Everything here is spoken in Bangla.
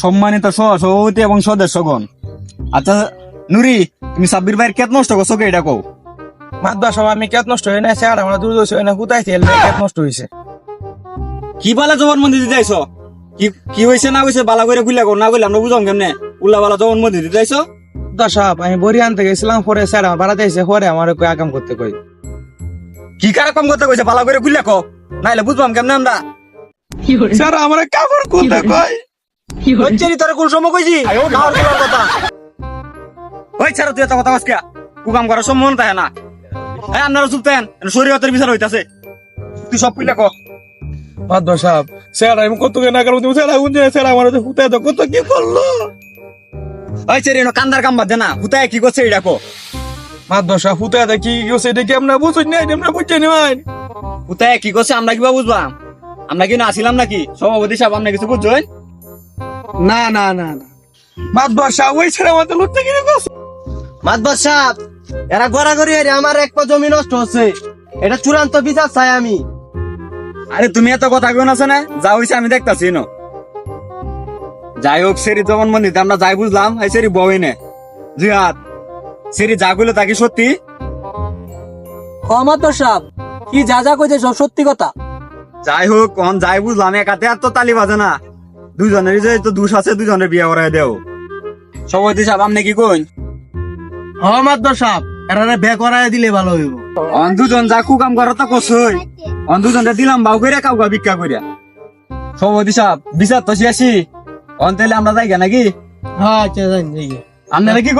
সম্মানিত সহ সভাপতি এবং সদস্যগণ। আচ্ছা নুরি তুমি সাব্বির ভাইয়ের কেত নষ্ট করছ কে? এটা কও। মাদ্দা সব আমি কেত নষ্ট হয়ে না স্যার আমরা দূর দূর হয়ে না কোথায় তেল কেত নষ্ট হয়েছে কি বালা জবান মন্দির দিতে আইছো? কি কি হয়েছে না হয়েছে বালা করে খুললে কো না কইলে আমরা বুঝাম কেমনে? উল্লা বালা জবান মন্দির দিতে আইছো? মাদ্দা সাহেব আমি বড়ি আনতে গেছিলাম পরে স্যার আমার বাড়াতে এসে পরে আমার কই আকাম করতে কই। কি কারকম করতে কইছে বালা করে খুললে কো নাইলে বুঝবাম কেমনে আমরা? স্যার আমার কাপড় খুলতে কই? হচ্ছে নি তোর কোন সময় কইছি কার কোলার কথা। ওই ছাড়া তুই এত কথা কুকাম করার মন না। আপনারা চুলতেন শরীয়তের বিচার হইতাছে। তুই সব কইলে কো? মাদ্দা সাহেব স্যার আমি কত কে না করব তুমি স্যার আগুন দিয়ে স্যার আমার হুতে তো কত কি করল? ওই কান্দার কাম বাদ দে না। হুতায় কি করছে এটা কো? মাদ্দা সাহেব হুতে কি কি করছে এটা কি আমরা বুঝুন বুঝছি হুতায় কি করছে আমরা কিবা বুঝবাম? আমরা কি না আসিলাম নাকি? সভাপতি সাহেব আমরা কিছু বুঝছেন? না না না না। সাহেব ওই ছেড়ে আমাদের লুটতে কিনে করছে মাতবর সাহেব এরা গড়াগড়ি এর আমার এক পা জমি নষ্ট হচ্ছে। এটা চূড়ান্ত বিচার চাই আমি। আরে তুমি এত কথা কেউ আছে না যা আমি দেখতাছি ন যাই হোক সেরি যখন আমরা যাই বুঝলাম এই সেরি বই নে জিহাদ সেরি যা গুলো তা কি সত্যি? মাতবর সাহেব কি যা যা কইছে সব সত্যি কথা? যাই হোক কখন যাই বুঝলাম একাতে আর তো তালি বাজে না। দুজনের যে তো দুষ আছে দুজনের বিয়ে করাই দেও। সভাপতি সাহেব আপনি কি কই হ মাতবর সাহেব এরারে বিয়ে করাই দিলে ভালো হইব। অন দুজন যা কুকাম কাম তো কসই অন দুজনটা দিলাম বাউ কইরা কাউকা ভিক্ষা কইরা। সভাপতি সাহেব বিচার তো শেষই। অন তাইলে আমরা যাই নাকি? হ্যাঁ আচ্ছা যাই আপনারা কি